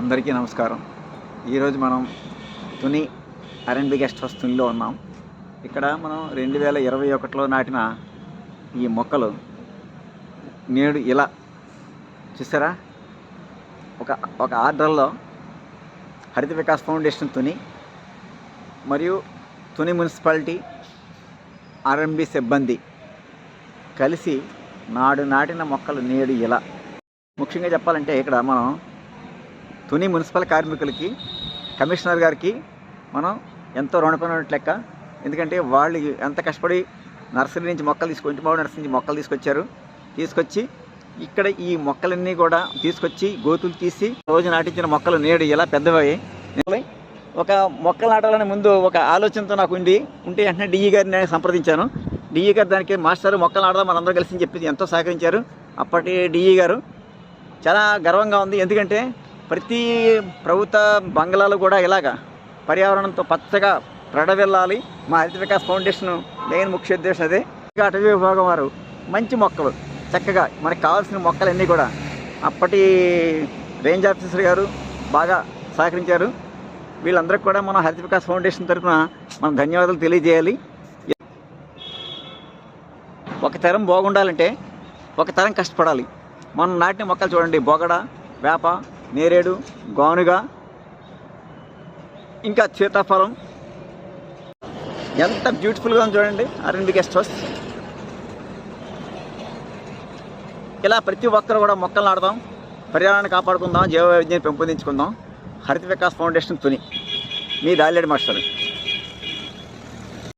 అందరికీ నమస్కారం. ఈరోజు మనం తుని ఆర్ఎన్బి గెస్ట్ హౌస్ తునిలో ఉన్నాం. ఇక్కడ మనం రెండు వేల ఇరవై ఒకటిలో నాటిన ఈ మొక్కలు నేడు ఇలా చూసారా? ఒక ఒక ఆర్డర్లో హరిత వికాస్ ఫౌండేషన్ తుని మరియు తుని మున్సిపాలిటీ ఆర్ఎంబి సిబ్బంది కలిసి నాడు నాటిన మొక్కలు నేడు ఇలా. ముఖ్యంగా చెప్పాలంటే ఇక్కడ మనం తుని మున్సిపల్ కార్మికులకి కమిషనర్ గారికి మనం ఎంతో రుణపడినట్టు లెక్క. ఎందుకంటే వాళ్ళు ఎంత కష్టపడి నర్సరీ నుంచి మొక్కలు తీసుకొని ఇంటిబాబు నర్సరీ నుంచి మొక్కలు తీసుకొచ్చారు తీసుకొచ్చి ఇక్కడ ఈ మొక్కలన్నీ కూడా తీసుకొచ్చి గోతులు తీసి రోజు నాటించిన మొక్కలు నేడు ఇలా పెద్దవయ్యాయి. ఒక మొక్కలు నాటాలని ముందు ఒక ఆలోచనతో నాకు ఉండి ఉంటే వెంటనే డిఈ గారిని నేను సంప్రదించాను. డిఈ గారు దానికి మాస్టర్ మొక్కలు నాడదాం మనందరూ కలిసి చెప్పి ఎంతో సహకరించారు. అప్పటి డిఈ గారు చాలా గర్వంగా ఉంది. ఎందుకంటే ప్రతి ప్రభుత్వ బంగ్లాలు కూడా ఇలాగా పర్యావరణంతో పచ్చగా ప్రడవెళ్ళాలి మా హరిత వికాస్ ఫౌండేషన్ మెయిన్ ముఖ్య ఉద్దేశం అదే. ఇంకా అటవీ విభాగం వారు మంచి మొక్కలు చక్కగా మనకు కావాల్సిన మొక్కలన్నీ కూడా అప్పటి రేంజ్ ఆఫీసర్ గారు బాగా సహకరించారు. వీళ్ళందరికీ కూడా మన హరిత వికాస్ ఫౌండేషన్ తరఫున మనం ధన్యవాదాలు తెలియజేయాలి. ఒక తరం బాగుండాలంటే ఒక తరం కష్టపడాలి. మనం నాటిన మొక్కలు చూడండి బొగడ వేప నేరేడు గానుగ ఇంకా సీతాఫలం. ఎంత బ్యూటిఫుల్గా ఉంది చూడండి ఆర్ఎండి గెస్ట్ హౌస్ ఇలా ప్రతి ఒక్కరు కూడా మొక్కలు నాడదాం పర్యావరణాన్ని కాపాడుకుందాం జీవ వైవిధ్యాన్ని పెంపొందించుకుందాం. హరిత వికాస్ ఫౌండేషన్ తుని. మీ దాలేడు మాస్టర్.